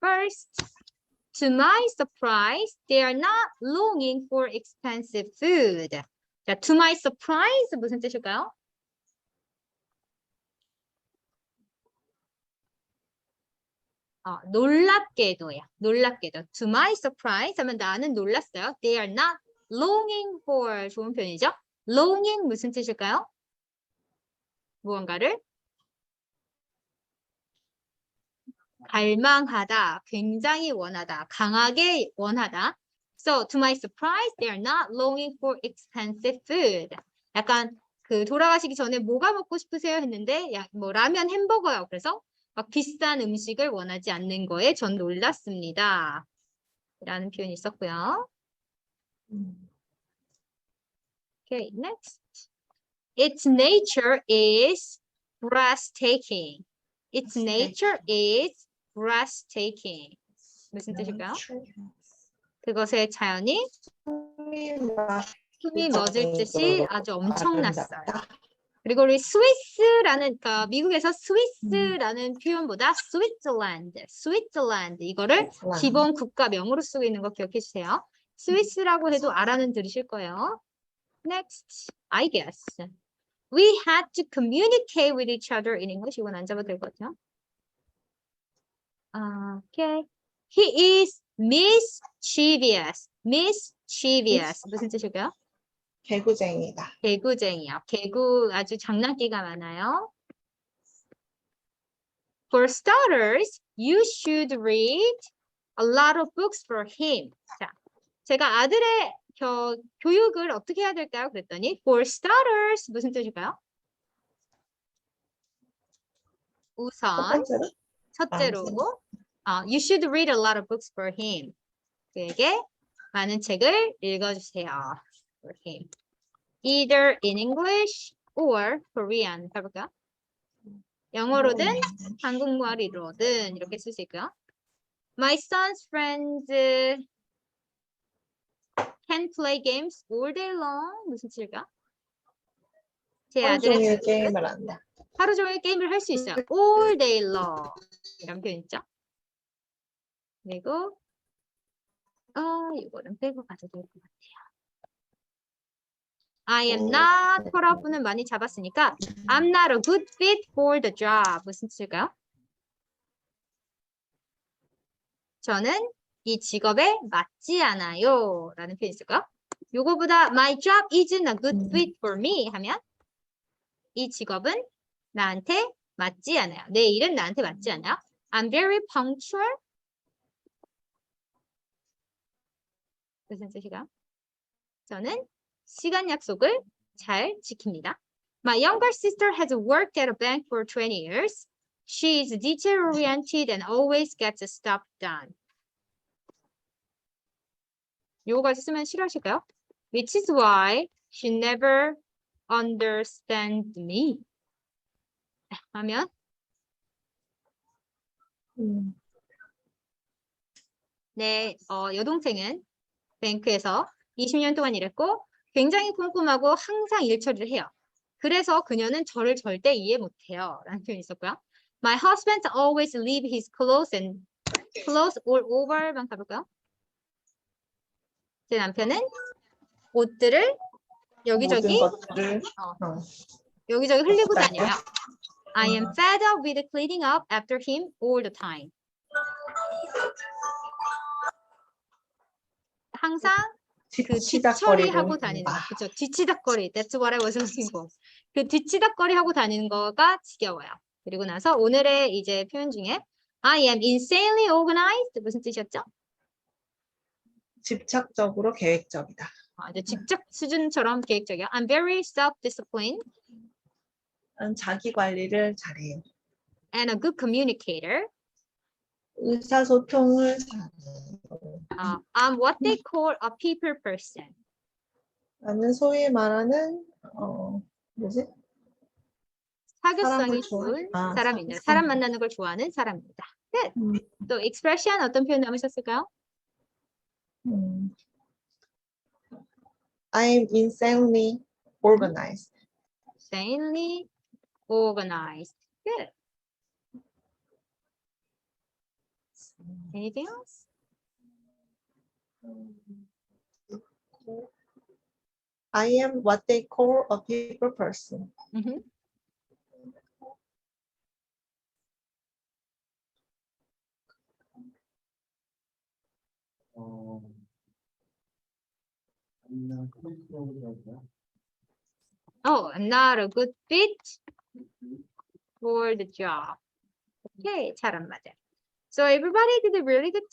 First, to my surprise, they are not longing for expensive food. 자, to my surprise 무슨 뜻일까요? 어, 놀랍게도요. 놀랍게도. To my surprise 하면 나는 놀랐어요. They are not longing for 좋은 표현이죠. longing 무슨 뜻일까요? 무언가를 갈망하다, 굉장히 원하다, 강하게 원하다. So to my surprise, they are not longing for expensive food. 약간 그 돌아가시기 전에 뭐가 먹고 싶으세요 했는데 야, 뭐 라면 햄버거요. 그래서 막 비싼 음식을 원하지 않는 거에 전 놀랐습니다. 라는 표현이 있었고요. Okay, next. Its nature is breathtaking. Its nature is breathtaking. 무슨 뜻일까요? 그것의 자연이 숨이 멎을 듯이 아주 엄청났어요. 그리고 우리 스위스라는 그러니까 미국에서 스위스라는 표현보다 스위트랜드, 스위트랜드 이거를 기본 국가명으로 쓰고 있는 거 기억해 주세요. 스위스라고 해도 알아는 들으실 거예요. Next, I guess. We had to communicate with each other in English. 이건 안 잡아도 같아요. 아, Okay. He is mischievous. mischievous. 무슨 뜻일까요? 개구쟁이다. 개구쟁이요. 개구 아주 장난기가 많아요. For starters, you should read a lot of books for him. 자, 제가 아들의 겨, 교육을 어떻게 해야 될까요? 그랬더니 for starters 무슨 뜻일까요? 첫 우선 첫째로 어, you should read a lot of books for him. 그에게 많은 책을 읽어주세요. For him. Either in English or Korean. 해볼까요? 영어로든 한국말이로든 이렇게 쓸 수 있고요. My son's friends can play games all day long. 무슨 뜻일까? 제 아들의 게임을 한다. 하루 종일 게임을 할 수 있어요. All day long. 표현 있죠? 그리고 어, 이거는 빼고 가도 될 것 같아요. I am not for up는 많이 잡았으니까 I'm not a good fit for the job. 무슨 뜻일까요? 저는 이 직업에 맞지 않아요. 라는 표현이 있을까요? 요거보다 my job isn't a good 음. fit for me 하면 이 직업은 나한테 맞지 않아요. 내 일은 나한테 맞지 않아요. I'm very punctual. 무슨 뜻이가? 저는 시간 약속을 잘 지킵니다. My younger sister has worked at a bank for 20 years. She is detail oriented and always gets stuff done. 요거 쓰면 싫어하실까요? Which is why she never understand me. 하면 음, 내 어, 여동생은 뱅크에서 20년 동안 일했고 굉장히 꼼꼼하고 항상 일 처리를 해요. 그래서 그녀는 저를 절대 이해 못해요. 라는 표현이 있었고요. My husband always leave his clothes and clothes all over만 가볼까요? 제 남편은 옷들을 여기저기 어. 어, 여기저기 흘리고 맞아요. 다녀요. I am fed up with cleaning up after him all the time. 항상 그 뒤처리 하고 다니는 거. 아, 그렇죠. 뒤치닥거리. That's what I was looking for. 그 뒤치닥거리 하고 다니는 거가 지겨워요. 그리고 나서 오늘의 이제 표현 중에 I am insanely organized 무슨 뜻이었죠? 집착적으로 계획적이다. 아, 이제 직접 수준처럼 계획적이야. I'm very self-disciplined 자기 관리를 잘해요. and a good communicator. 의사소통을 잘해요. 아, I'm what they call a people person. 나는 소위 말하는 어 뭐지? 사교성이 사람을 좋아- 좋은 아, 사람입니다. 사교성. 사람 만나는 걸 좋아하는 사람입니다. 끝. 음, 또 expression 어떤 표현 남으셨을까요? 음. I'm insanely organized. Insanely organized. Good. Anything else? I am what they call a people person. Mm -hmm. Oh, I'm not a good fit for the job. Okay, 잘 안 맞아. So everybody did a really good